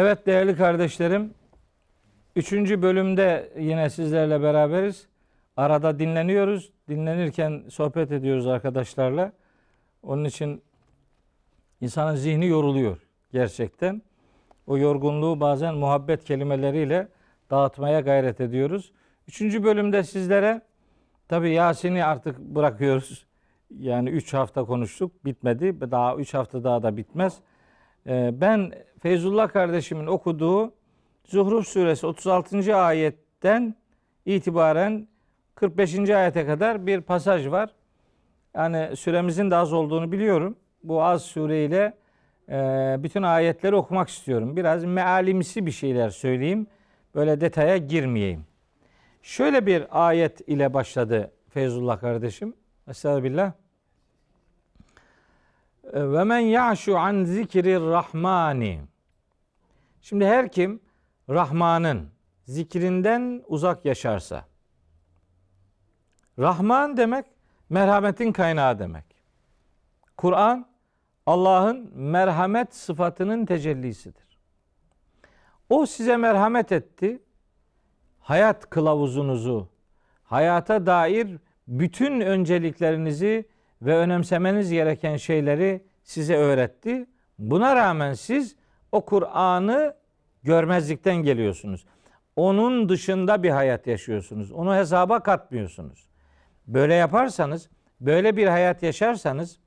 Evet değerli kardeşlerim, üçüncü bölümde yine sizlerle beraberiz. Arada dinleniyoruz. Dinlenirken sohbet ediyoruz arkadaşlarla. Onun için insanın zihni yoruluyor gerçekten. O yorgunluğu bazen muhabbet kelimeleriyle dağıtmaya gayret ediyoruz. Üçüncü bölümde sizlere tabi Yasin'i artık bırakıyoruz. Yani üç hafta konuştuk bitmedi. Daha üç hafta daha da bitmez. Ee, ben Feyzullah kardeşimin okuduğu Zuhruf suresi 36. ayetten itibaren 45. ayete kadar bir pasaj var. Yani süremizin de az olduğunu biliyorum. Bu az sureyle e, bütün ayetleri okumak istiyorum. Biraz mealimsi bir şeyler söyleyeyim. Böyle detaya girmeyeyim. Şöyle bir ayet ile başladı Feyzullah kardeşim. Estağfirullah. Ve men ya'şu an zikrir rahmani. Şimdi her kim Rahman'ın zikrinden uzak yaşarsa. Rahman demek merhametin kaynağı demek. Kur'an Allah'ın merhamet sıfatının tecellisidir. O size merhamet etti. Hayat kılavuzunuzu, hayata dair bütün önceliklerinizi ve önemsemeniz gereken şeyleri size öğretti. Buna rağmen siz o Kur'an'ı görmezlikten geliyorsunuz. Onun dışında bir hayat yaşıyorsunuz. Onu hesaba katmıyorsunuz. Böyle yaparsanız, böyle bir hayat yaşarsanız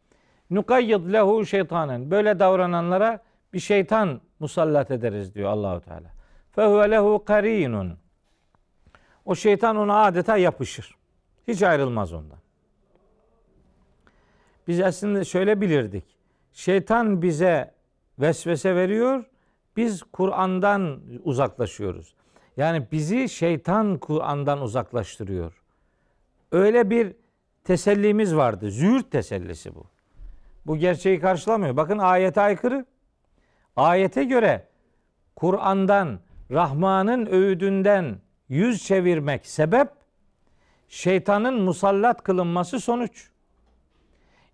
nukayyid lehu şeytanen. Böyle davrananlara bir şeytan musallat ederiz diyor Allahu Teala. Fehuve lehu karinun. O şeytan ona adeta yapışır. Hiç ayrılmaz ondan. Biz aslında şöyle bilirdik. Şeytan bize vesvese veriyor. Biz Kur'an'dan uzaklaşıyoruz. Yani bizi şeytan Kur'an'dan uzaklaştırıyor. Öyle bir tesellimiz vardı. Züğürt tesellisi bu. Bu gerçeği karşılamıyor. Bakın ayete aykırı. Ayete göre Kur'an'dan, Rahman'ın öğüdünden yüz çevirmek sebep şeytanın musallat kılınması sonuç.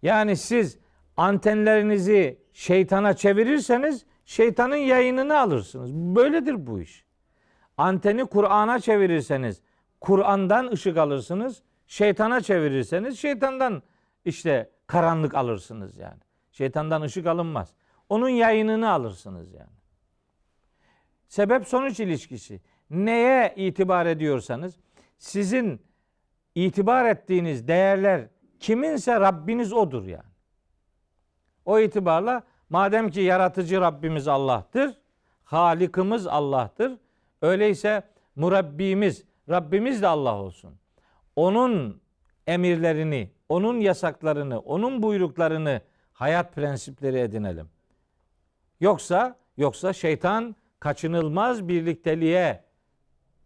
Yani siz antenlerinizi şeytana çevirirseniz şeytanın yayınını alırsınız. Böyledir bu iş. Anteni Kur'an'a çevirirseniz Kur'an'dan ışık alırsınız. Şeytana çevirirseniz şeytandan işte karanlık alırsınız yani. Şeytandan ışık alınmaz. Onun yayınını alırsınız yani. Sebep sonuç ilişkisi. Neye itibar ediyorsanız sizin itibar ettiğiniz değerler kiminse Rabbiniz odur yani. O itibarla madem ki yaratıcı Rabbimiz Allah'tır, Halikimiz Allah'tır. Öyleyse murabbimiz, Rabbimiz de Allah olsun. Onun emirlerini, onun yasaklarını, onun buyruklarını hayat prensipleri edinelim. Yoksa yoksa şeytan kaçınılmaz birlikteliğe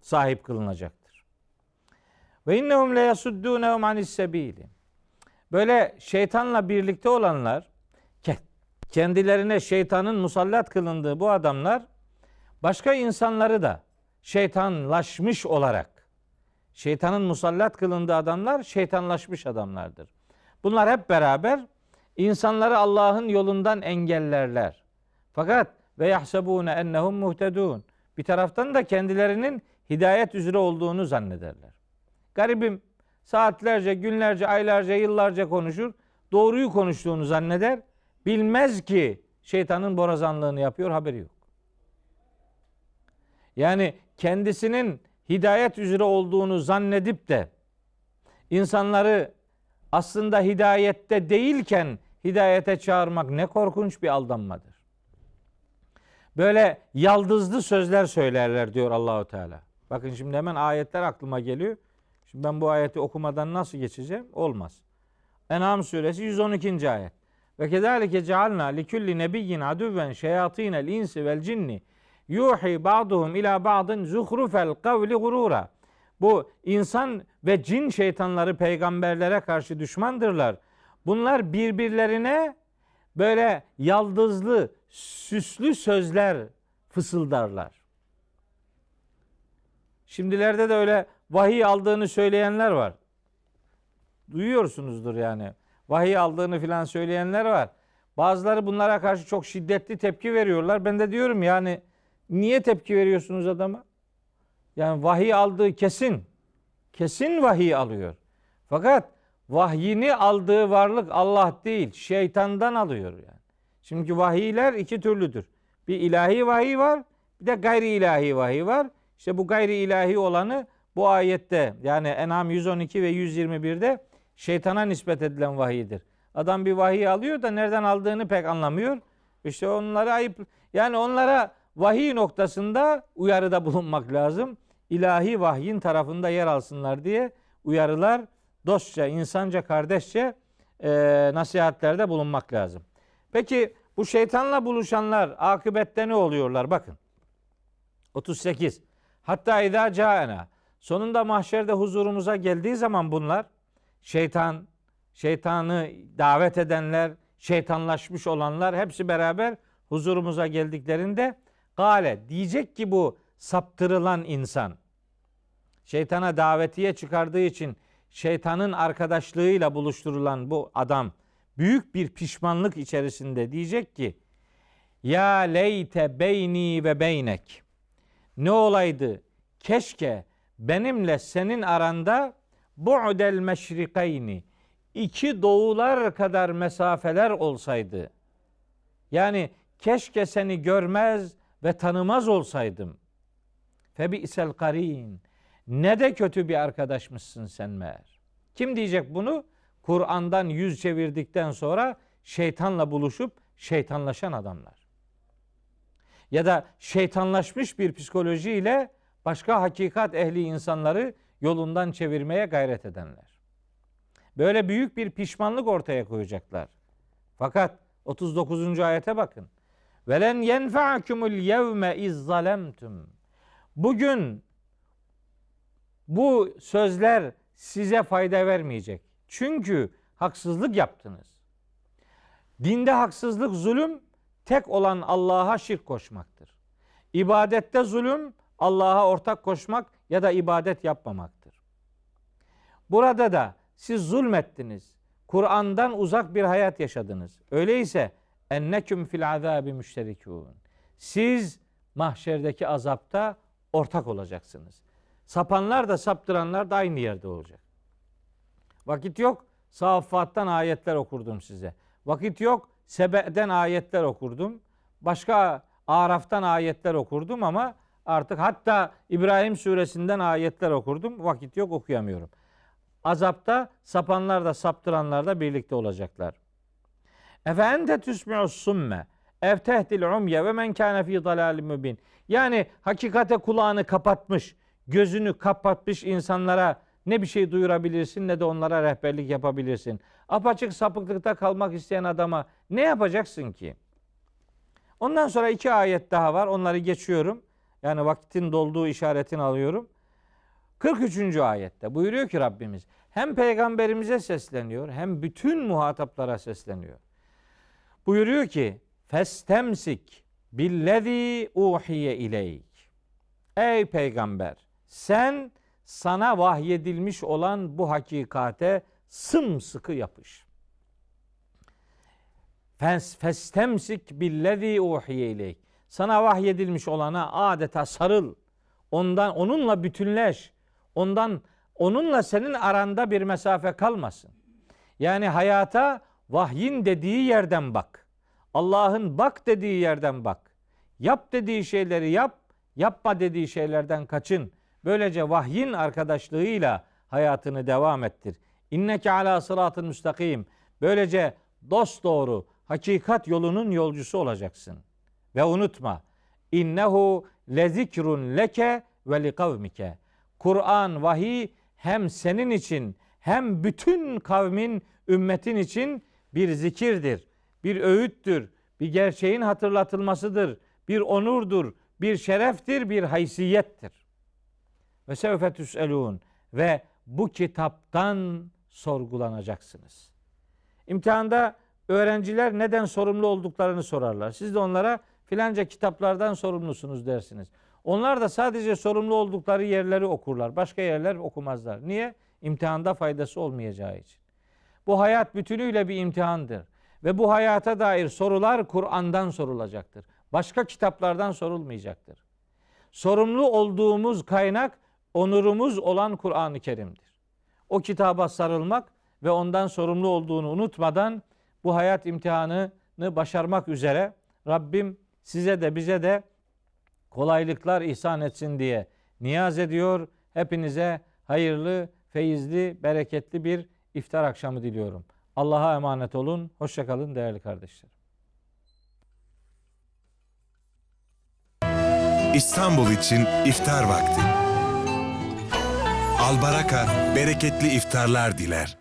sahip kılınacaktır. Ve innehum le yasuddunhum anis sebili. Böyle şeytanla birlikte olanlar kendilerine şeytanın musallat kılındığı bu adamlar başka insanları da şeytanlaşmış olarak şeytanın musallat kılındığı adamlar şeytanlaşmış adamlardır. Bunlar hep beraber insanları Allah'ın yolundan engellerler. Fakat ve yahsebune ennehum muhtedun. Bir taraftan da kendilerinin hidayet üzere olduğunu zannederler. Garibim saatlerce, günlerce, aylarca, yıllarca konuşur. Doğruyu konuştuğunu zanneder. Bilmez ki şeytanın borazanlığını yapıyor haberi yok. Yani kendisinin hidayet üzere olduğunu zannedip de insanları aslında hidayette değilken hidayete çağırmak ne korkunç bir aldanmadır. Böyle yaldızlı sözler söylerler diyor Allahu Teala. Bakın şimdi hemen ayetler aklıma geliyor. Şimdi ben bu ayeti okumadan nasıl geçeceğim? Olmaz. En'am suresi 112. ayet. Ve kezalike cealna li kulli nebiyyin aduven şeyatinel insi vel cinni yuhi ba'duhum ila ba'din zuhrufel kavli gurura. Bu insan ve cin şeytanları peygamberlere karşı düşmandırlar. Bunlar birbirlerine böyle yaldızlı, süslü sözler fısıldarlar. Şimdilerde de öyle vahiy aldığını söyleyenler var. Duyuyorsunuzdur yani. Vahiy aldığını filan söyleyenler var. Bazıları bunlara karşı çok şiddetli tepki veriyorlar. Ben de diyorum yani niye tepki veriyorsunuz adama? Yani vahiy aldığı kesin. Kesin vahiy alıyor. Fakat vahyini aldığı varlık Allah değil, şeytandan alıyor yani. Çünkü vahiyler iki türlüdür. Bir ilahi vahiy var, bir de gayri ilahi vahiy var. İşte bu gayri ilahi olanı bu ayette yani En'am 112 ve 121'de şeytana nispet edilen vahiydir. Adam bir vahiy alıyor da nereden aldığını pek anlamıyor. İşte onlara ayıp yani onlara vahiy noktasında uyarıda bulunmak lazım. İlahi vahyin tarafında yer alsınlar diye uyarılar dostça, insanca, kardeşçe e, nasihatlerde bulunmak lazım. Peki bu şeytanla buluşanlar akıbette ne oluyorlar? Bakın. 38. Hatta idâ câena. Sonunda mahşerde huzurumuza geldiği zaman bunlar şeytan, şeytanı davet edenler, şeytanlaşmış olanlar hepsi beraber huzurumuza geldiklerinde gale diyecek ki bu saptırılan insan şeytana davetiye çıkardığı için şeytanın arkadaşlığıyla buluşturulan bu adam büyük bir pişmanlık içerisinde diyecek ki ya leyte beyni ve beynek ne olaydı? Keşke benimle senin aranda bu'del meşrikeyni iki doğular kadar mesafeler olsaydı. Yani keşke seni görmez ve tanımaz olsaydım. Febi isel karin. Ne de kötü bir arkadaşmışsın sen meğer. Kim diyecek bunu? Kur'an'dan yüz çevirdikten sonra şeytanla buluşup şeytanlaşan adamlar. Ya da şeytanlaşmış bir psikolojiyle başka hakikat ehli insanları yolundan çevirmeye gayret edenler. Böyle büyük bir pişmanlık ortaya koyacaklar. Fakat 39. ayete bakın. Velen yenfa'kumul yevme iz zalemtum. Bugün bu sözler size fayda vermeyecek. Çünkü haksızlık yaptınız. Dinde haksızlık zulüm tek olan Allah'a şirk koşmaktır. İbadette zulüm Allah'a ortak koşmak ya da ibadet yapmamaktır. Burada da siz zulmettiniz. Kur'an'dan uzak bir hayat yaşadınız. Öyleyse enneküm fil azabi müşterikun. Siz mahşerdeki azapta ortak olacaksınız. Sapanlar da saptıranlar da aynı yerde olacak. Vakit yok. Saffat'tan ayetler okurdum size. Vakit yok. Sebe'den ayetler okurdum. Başka Araf'tan ayetler okurdum ama artık hatta İbrahim suresinden ayetler okurdum. Vakit yok okuyamıyorum. Azapta sapanlar da saptıranlar da birlikte olacaklar. Efe ente tüsmi'us summe ev tehdil umye ve men kâne fî dalâlim mübin. Yani hakikate kulağını kapatmış, gözünü kapatmış insanlara ne bir şey duyurabilirsin ne de onlara rehberlik yapabilirsin. Apaçık sapıklıkta kalmak isteyen adama ne yapacaksın ki? Ondan sonra iki ayet daha var. Onları geçiyorum. Yani vaktin dolduğu işaretini alıyorum. 43. ayette buyuruyor ki Rabbimiz hem peygamberimize sesleniyor hem bütün muhataplara sesleniyor. Buyuruyor ki festemsik billezî uhiye ileyk. Ey peygamber sen sana vahyedilmiş olan bu hakikate sımsıkı yapış. Fes, festemsik billezî uhiye ileyk. Sana vahyedilmiş olana adeta sarıl. Ondan onunla bütünleş. Ondan onunla senin aranda bir mesafe kalmasın. Yani hayata vahyin dediği yerden bak. Allah'ın bak dediği yerden bak. Yap dediği şeyleri yap, yapma dediği şeylerden kaçın. Böylece vahyin arkadaşlığıyla hayatını devam ettir. İnneke ala sıratın müstakim. Böylece dost doğru hakikat yolunun yolcusu olacaksın. Ve unutma. İnnehu lezikrun leke ve li kavmike. Kur'an, vahiy hem senin için hem bütün kavmin, ümmetin için bir zikirdir, bir öğüttür, bir gerçeğin hatırlatılmasıdır, bir onurdur, bir şereftir, bir haysiyettir. Ve sevfe tüselun ve bu kitaptan sorgulanacaksınız. İmtihanda öğrenciler neden sorumlu olduklarını sorarlar. Siz de onlara filanca kitaplardan sorumlusunuz dersiniz. Onlar da sadece sorumlu oldukları yerleri okurlar. Başka yerler okumazlar. Niye? İmtihanda faydası olmayacağı için. Bu hayat bütünüyle bir imtihandır. Ve bu hayata dair sorular Kur'an'dan sorulacaktır. Başka kitaplardan sorulmayacaktır. Sorumlu olduğumuz kaynak onurumuz olan Kur'an-ı Kerim'dir. O kitaba sarılmak ve ondan sorumlu olduğunu unutmadan bu hayat imtihanını başarmak üzere Rabbim size de bize de kolaylıklar ihsan etsin diye niyaz ediyor. Hepinize hayırlı, feyizli, bereketli bir iftar akşamı diliyorum. Allah'a emanet olun. Hoşçakalın değerli kardeşlerim. İstanbul için iftar vakti. Albaraka bereketli iftarlar diler.